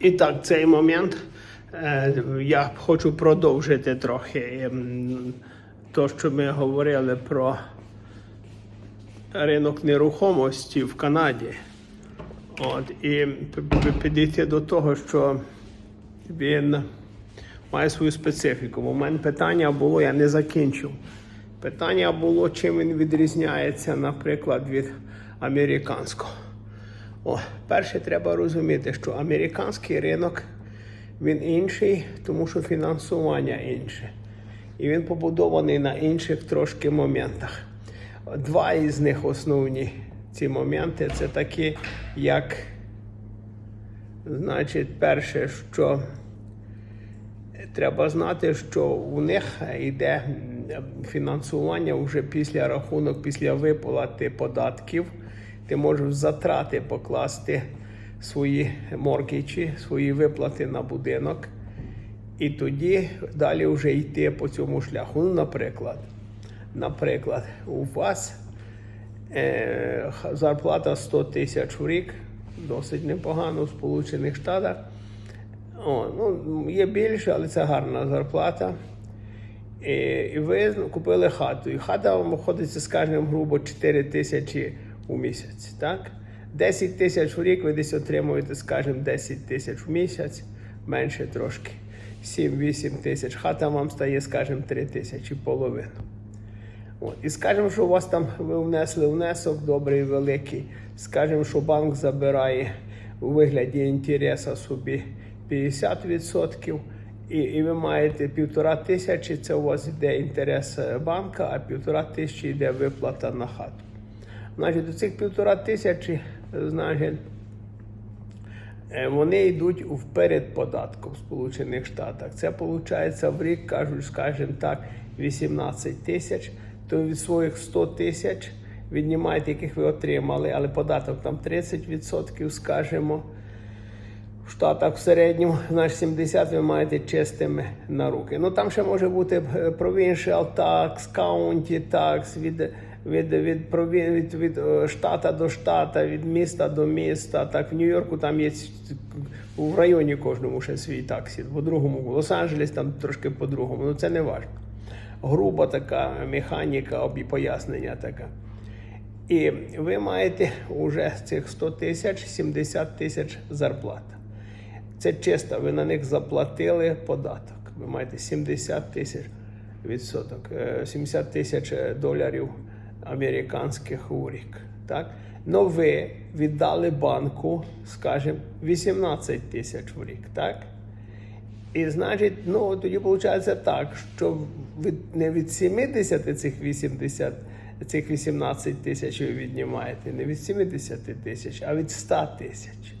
І так, цей момент е, я хочу продовжити трохи ем, то, що ми говорили про ринок нерухомості в Канаді. От, і підійти до того, що він має свою специфіку. У мене питання було, я не закінчив. Питання було, чим він відрізняється, наприклад, від американського. О, перше, треба розуміти, що американський ринок він інший, тому що фінансування інше. І він побудований на інших трошки моментах. Два із них основні ці моменти це такі, як, значить, перше, що Треба знати, що у них йде фінансування вже після рахунок, після виплати податків. Ти можеш затрати покласти свої моргічі, свої виплати на будинок. І тоді далі вже йти по цьому шляху. Ну, наприклад, наприклад, у вас е, зарплата 100 тисяч в рік, досить непогано в Сполучених Штатах. О, ну, є більше, але це гарна зарплата. І, і ви купили хату. І хата вам обходиться, скажімо, грубо 4 тисячі у місяць. Так? 10 тисяч в рік ви десь отримуєте, скажімо, 10 тисяч в місяць, менше трошки. 7-8 тисяч. Хата вам стає, скажімо, 3 тисячі половину. От. І скажемо, що у вас там ви внесли внесок добрий, великий. Скажемо, що банк забирає у вигляді інтереса собі 50%, і, і ви маєте півтора тисячі, це у вас йде інтерес е, банка, а півтора тисячі йде виплата на хату. Значить, до цих півтора тисячі, значить, Е, Вони йдуть вперед податку в Сполучених Штатах. Це виходить в рік, кажуть, скажімо так, 18 тисяч. То від своїх 100 тисяч віднімаєте, яких ви отримали, але податок там 30%, скажімо. В Штатах в середньому, значить 70 ви маєте чистими на руки. Ну там ще може бути е, provincial tax, county tax, від, від, від, від, від, е, штата до штата, від міста до міста. Так в Нью-Йорку там є в районі кожному ще свій таксі, по-другому. В Лос-Анджелес там трошки по-другому. Ну це не важливо. Груба така механіка, пояснення така. І ви маєте вже з цих 100 тисяч 70 тисяч зарплата. Це чисто, ви на них заплатили податок. Ви маєте 70 тисяч відсоток, е, 70 тисяч е, доларів американських у рік. Так? Но ви віддали банку, скажімо, 18 тисяч в рік. Так? І значить, ну тоді виходить так, що від, не від 70 цих 80, цих 18 тисяч ви віднімаєте, не від 70 тисяч, а від 100 тисяч.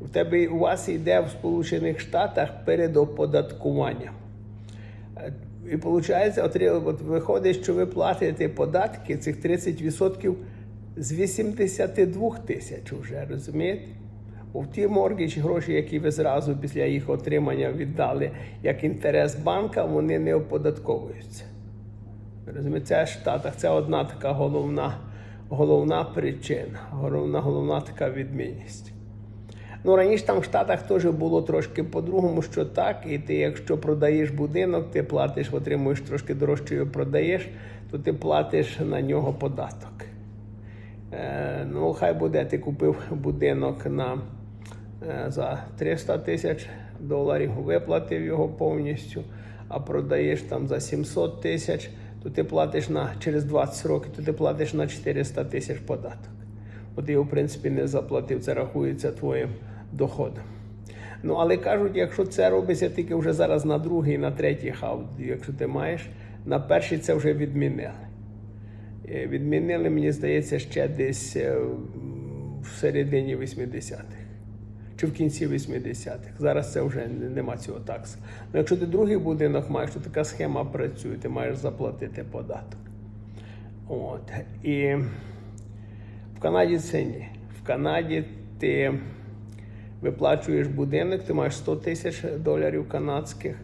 У тебе у вас йде в Сполучених Штатах перед оподаткуванням. І виходить, от виходить, що ви платите податки цих 30% з 82 тисяч вже, розумієте? У ті моргічі гроші, які ви зразу після їх отримання віддали як інтерес банка, вони не оподатковуються. Розумієте, це в Штатах це одна така головна, головна причина, головна, головна така відмінність. Ну, раніше там в Штатах теж було трошки по-другому, що так, і ти, якщо продаєш будинок, ти платиш, отримуєш трошки дорожче його продаєш, то ти платиш на нього податок. Е, ну, хай буде, ти купив будинок на, е, за 300 тисяч доларів, виплатив його повністю, а продаєш там за 700 тисяч, то ти платиш на через 20 років, то ти платиш на 400 тисяч податок. От його, в принципі, не заплатив, це рахується твоїм доходом. Ну, але кажуть, якщо це робиться тільки вже зараз на другий, на третій хаус, якщо ти маєш, на перший це вже відмінили. Е, Відмінили, мені здається, ще десь е, в середині 80-х чи в кінці 80-х. Зараз це вже нема цього таксу. Ну, якщо ти другий будинок маєш, то така схема працює, ти маєш заплатити податок. От. І в Канаді це ні. В Канаді ти виплачуєш будинок, ти маєш 100 тисяч доларів канадських.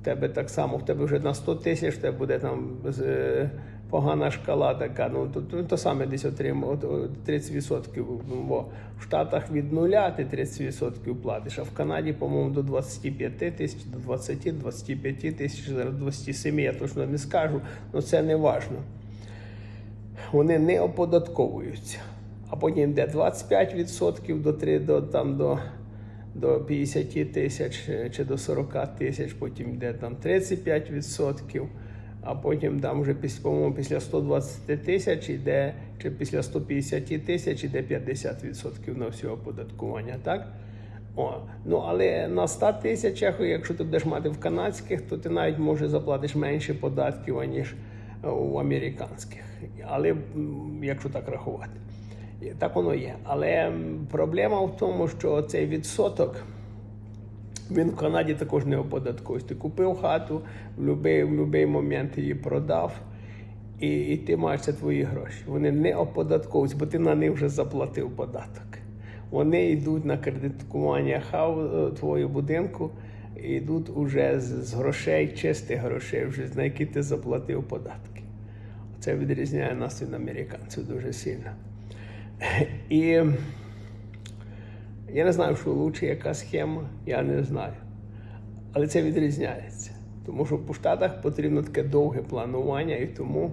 В тебе так само, в тебе вже на 100 тисяч, в тебе буде там погана шкала така. Ну то, то, то саме десь отримав от, от 30%. Бо в Штатах від нуля ти 30% платиш, а в Канаді, по-моєму, до 25 тисяч, до 20, 25 тисяч, зараз 27, я точно не скажу, але це не важно. Вони не оподатковуються. А потім йде 25% до 3, до, там, до, до 50 тисяч е, чи до 40 тисяч, потім йде там 35%, а потім там вже по-моєму, після 120 тисяч йде, чи після 150 тисяч йде 50% на все оподаткування, так? О, ну але на 100 тисячах, якщо ти будеш мати в канадських, то ти навіть може заплатиш менше податків, аніж е, у американських. Але якщо так рахувати. Так воно є. Але проблема в тому, що цей відсоток він в Канаді також не оподатковується. Ти купив хату, в будь-який в момент її продав, і, і ти маєш це твої гроші. Вони не оподатковуються, бо ти на них вже заплатив податок. Вони йдуть на кредитування хау твого будинку, йдуть уже з, з грошей, чистих грошей, вже на які ти заплатив податки. Це відрізняє нас від американців дуже сильно. І я не знаю, що лучше, яка схема, я не знаю. Але це відрізняється. Тому що по Штатах потрібно таке довге планування, і тому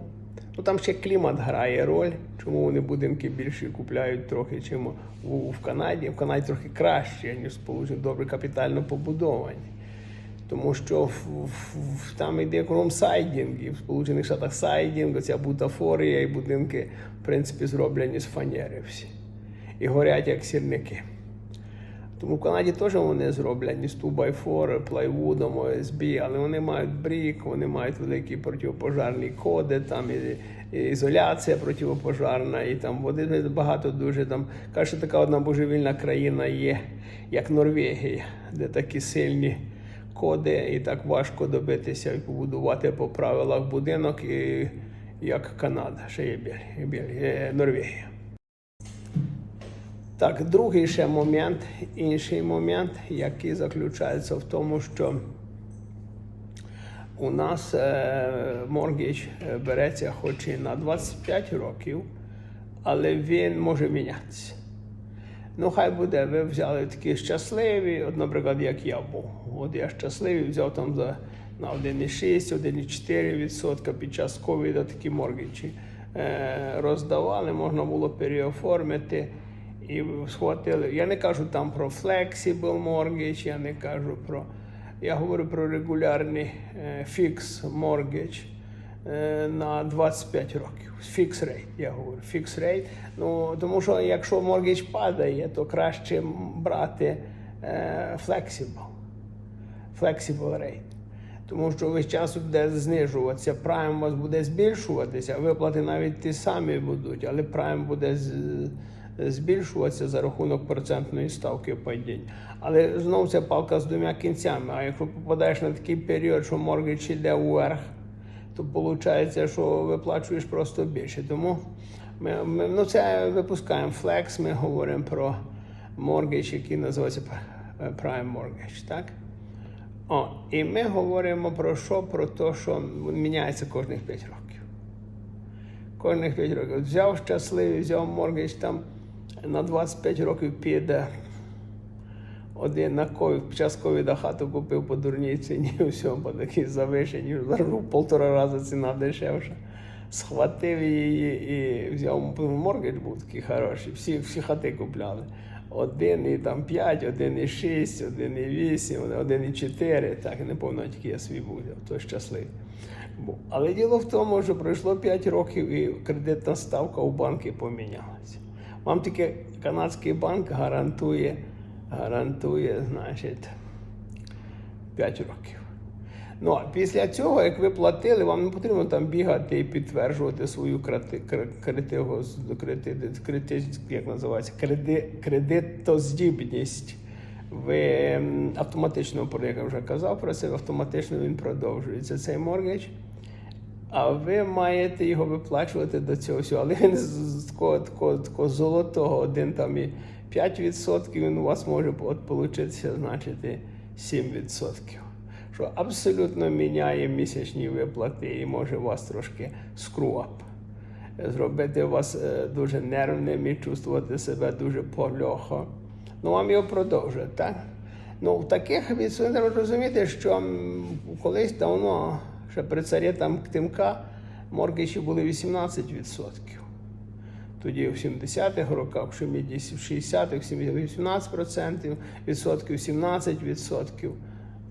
ну, там ще клімат грає роль, чому вони будинки більше купляють трохи, чим в Канаді. В Канаді трохи краще, ніж сполучені, добре капітально побудовані. Тому що там йде кром сайдінг, і в Сполучених Штатах сайдінг, ця бутафорія і будинки, в принципі, зроблені з фанери всі. І горять як сірники. Тому в Канаді теж вони зроблені з 2x4, плайвудом, ОСБ, але вони мають брік, вони мають великі протипожарні коди, там і, і ізоляція протипожарна, і там води багато дуже там. Каже, така одна божевільна країна є, як Норвегія, де такі сильні коди, і так важко добитися і побудувати по правилах будинок, і, як Канада, ще є Бельгія, Бельгія, Норвегія. Так, другий ще момент, інший момент, який заключається в тому, що у нас е, моргіч е, береться хоч і на 25 років, але він може мінятися. Ну, хай буде, ви взяли такі щасливі, от, наприклад, як я був. От я щасливий, взяв там за на 1,6, 1,4% під час ковіду такі моргічі е, роздавали, можна було переоформити і схватили. Я не кажу там про flexible mortgage, я не кажу про. Я говорю про регулярний е, fix mortgage на 25 років. Fix rate, я говорю. Fix rate. Ну, тому що якщо mortgage падає, то краще брати е, flexible. Flexible rate. Тому що весь час буде знижуватися, прайм у вас буде збільшуватися, виплати навіть ті самі будуть, але прайм буде збільшуватися за рахунок процентної ставки падіння. Але знову це палка з двома кінцями. А якщо попадаєш на такий період, що моргідж йде вверх, то виходить, що виплачуєш просто більше. Тому ми, ми ну це випускаємо флекс, ми говоримо про моргідж, який називається Prime Mortgage, так? О, і ми говоримо про що? Про те, що міняється кожних 5 років. Кожних 5 років. Взяв щасливий, взяв моргідж там на 25 років піде. Один на ковід, під час ковіда хату купив по дурній ціні, все, по такій завишеній, в полтора рази ціна дешевша. Схватив її і взяв моргідж був такий хороший, всі, всі хати купляли. Один і там 5, один і 6, один і 8, один і 4, так не пам'ятаю, тільки я свій був, взяв, то щасливий. був. Але діло в тому, що пройшло 5 років і кредитна ставка у банки помінялася. Вам тільки канадський банк гарантує, гарантує, значить, 5 років. Ну, а після цього, як ви платили, вам не потрібно там бігати і підтверджувати свою крати, кр- крити, кредитоздібність. Ви автоматично, про- як я вже казав про це, автоматично він продовжується цей моргідж. А ви маєте його виплачувати до цього всього. Але він з такого, такого, такого золотого, один там і 5%, він у вас може от, получитися, значить, і 7%. Що абсолютно міняє місячні виплати і може вас трошки скруап. Зробити вас е, дуже нервним і чувствувати себе дуже польохо. Ну, вам його продовжують, так? Ну, в таких треба розуміти, що колись давно, ще при царі там Ктимка, моргічі були 18%. Тоді в 70-х роках, в 60-х, 18% відсотків, 17%,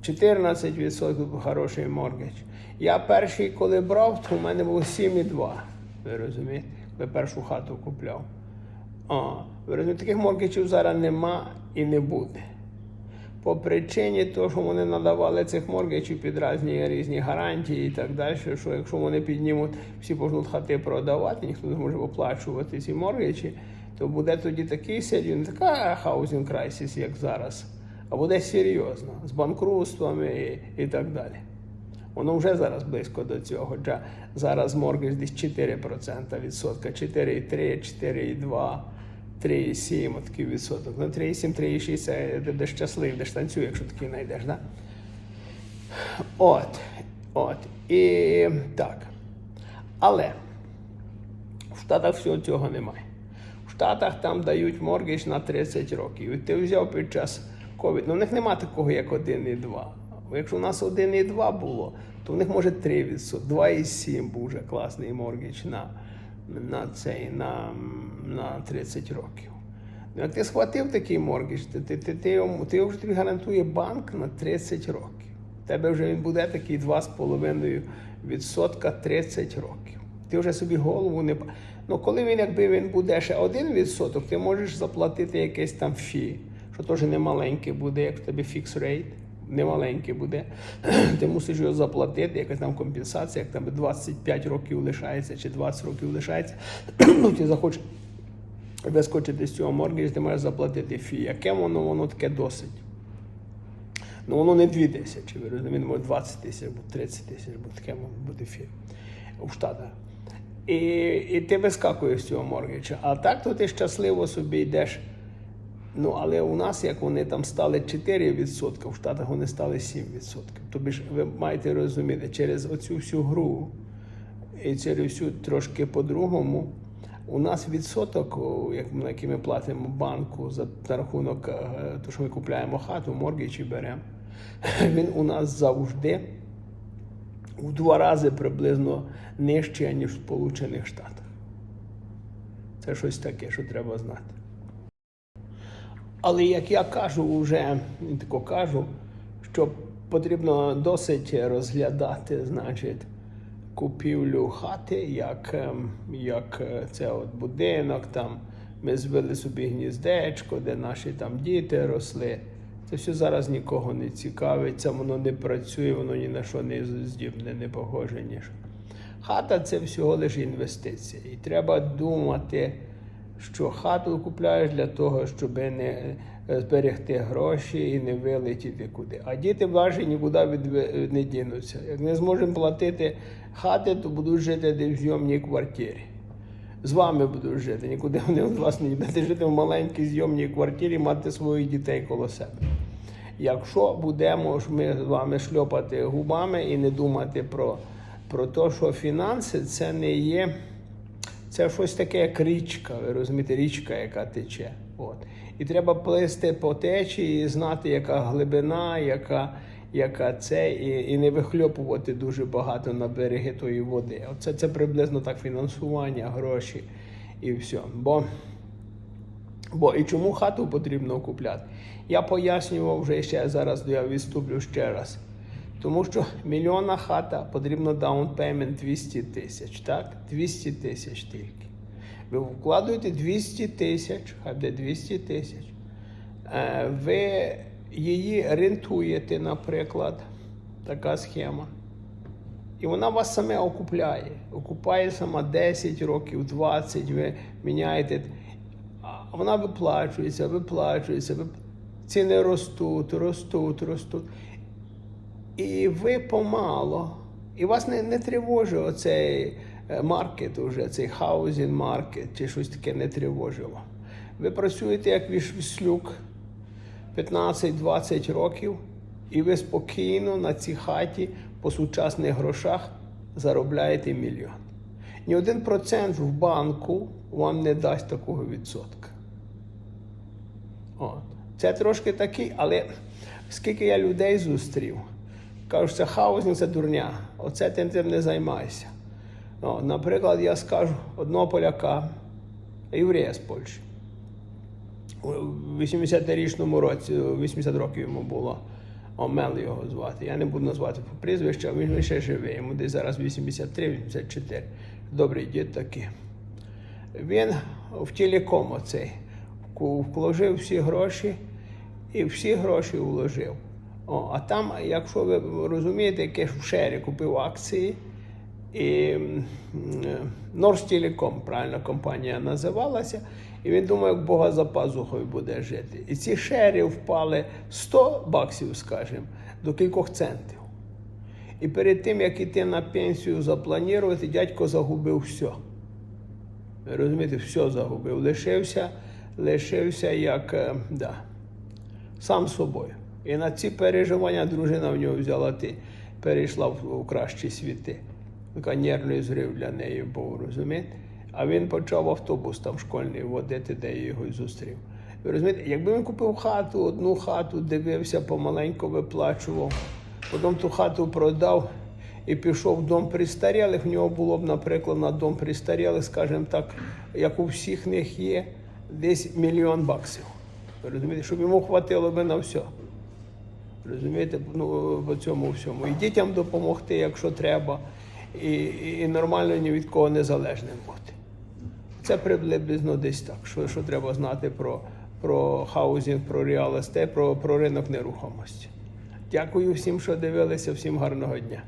14% відсотків хороший моргідж. Я перший, коли брав, то в мене було 7,2. Ви розумієте, коли першу хату купляв. А, ви розумієте, таких моргіджів зараз нема і не буде. По причині того, що вони надавали цих моргічів під різні, різні гарантії і так далі, що якщо вони піднімуть, всі почнуть хати продавати, ніхто не зможе оплачувати ці моргічі, то буде тоді такий серйозний, не така хаузінг крайсіс, як зараз, а буде серйозно, з банкрутствами і, і так далі. Воно вже зараз близько до цього. Хоча зараз моргідж десь 4% відсотка, 4,3, 4,2. 3,7 от такий відсоток. Ну, 3,7, 3,6 це де, щасливий, де танцює, якщо такий знайдеш, да? От. От. І так. Але в Штатах всього цього немає. В Штатах там дають моргідж на 30 років. І ти взяв під час ковід. Ну, в них немає такого, як 1,2. Якщо у нас 1,2 було, то в них може 3 відсотки. 2,7 був вже класний моргідж на на цей на, на 30 років. Ну, як ти схватив такий моргідж, ти, ти, ти, ти, ти вже тобі гарантує банк на 30 років. У тебе вже він буде такий 2,5% відсотка 30 років. Ти вже собі голову не. Ну, коли він, якби він буде ще 1%, ти можеш заплатити якесь там фі, що теж не маленьке буде, як в тебе фікс рейт немаленький буде. Ти мусиш його заплатити, якась там компенсація, як там 25 років лишається чи 20 років лишається. Ну, ти захочеш вискочити з цього моргіжу, ти маєш заплатити фі. Яке воно, воно таке досить. Ну, воно не 2 тисячі, ви розумієте, може 20 тисяч, або 30 тисяч, бо таке бути фі у Штатах. І, і ти вискакуєш з цього моргіча. А так то ти щасливо собі йдеш. Ну, але у нас, як вони там стали 4%, в Штатах вони стали 7%. Тобі ж ви маєте розуміти, через оцю всю гру і через всю трошки по-другому, у нас відсоток, на який ми платимо банку за за рахунок е, того, що ми купляємо хату, моргічі беремо, він у нас завжди у два рази приблизно нижче, ніж в Сполучених Штатах. Це щось таке, що треба знати. Але як я кажу, вже тако кажу, що потрібно досить розглядати, значить, купівлю хати, як, ем, як е, це от будинок, там ми звели собі гніздечко, де наші там діти росли. Це все зараз нікого не цікавить, це воно не працює, воно ні на що не здібне, не похоже ніж. Хата це всього лише інвестиція. І треба думати, що хату купляєш для того, щоб не е, зберегти гроші і не вилетіти куди. А діти ваші нікуди від, не дінуться. Як не зможемо платити хати, то будуть жити десь в зйомній квартирі. З вами будуть жити, нікуди вони від вас не будете жити в маленькій зйомній квартирі, мати своїх дітей коло себе. Якщо будемо ми з вами шльопати губами і не думати про, про те, що фінанси це не є. Це щось таке, як річка, ви розумієте, річка, яка тече. От. І треба плисти по течії, знати, яка глибина, яка, яка це, і, і не вихльопувати дуже багато на береги тої води. Оце це приблизно так фінансування, гроші і все. Бо, бо і чому хату потрібно купляти? Я пояснював вже ще зараз, я відступлю ще раз. Тому що мільйонна хата потрібно даун пеймент 200 тисяч, так? 200 тисяч тільки. Ви вкладуєте 200 тисяч, хай буде 200 тисяч. Е, Ви її рентуєте, наприклад, така схема. І вона вас саме окупляє. Окупає сама 10 років, 20, ви міняєте. А вона виплачується, виплачується, вип... ціни ростуть, ростуть, ростуть. І ви помало, і вас не, не тривожить оцей е, маркет, уже, цей хаузінг маркет, чи щось таке не тривожило. Ви працюєте як вішлюк 15-20 років, І ви спокійно на цій хаті по сучасних грошах заробляєте мільйон. Ні один процент в банку вам не дасть такого відсотка. От. Це трошки такий, але скільки я людей зустрів, кажуть, це хаосні, це дурня. Оце тим тим не займайся. О, наприклад, я скажу одного поляка, єврея з Польщі. У 80-річному році, 80 років йому було. Омел його звати. Я не буду назвати по прізвищу, а він ще живий. Йому десь зараз 83-84. Добрий дід такий. Він в телеком оцей вложив всі гроші і всі гроші вложив. О, а там, якщо ви розумієте, яке в шері купив акції, і м, е, правильно компанія називалася, і він думав, як Бога за пазухою буде жити. І ці шери впали 100 баксів, скажімо, до кількох центів. І перед тим, як іти на пенсію запланувати, дядько загубив все. Розумієте, все загубив. Лишився, лишився як е, да, сам собою. І на ці переживання дружина в нього взяла ти, перейшла в, в кращі світи. Така нервний зрив для неї був, розумієте? А він почав автобус там школьний водити, де я його зустрів. Ви розумієте, якби він купив хату, одну хату, дивився, помаленьку виплачував, потім ту хату продав і пішов в дом пристарілих, в нього було б, наприклад, на дом пристарілих, скажімо так, як у всіх них є, десь мільйон баксів. Ви розумієте, щоб йому хватило би на все. Розумієте, ну, по цьому всьому. І дітям допомогти, якщо треба, і, і, нормально ні від кого незалежним бути. Це приблизно десь так, що, що треба знати про, про хаузінг, про реал про, про ринок нерухомості. Дякую всім, що дивилися, всім гарного дня.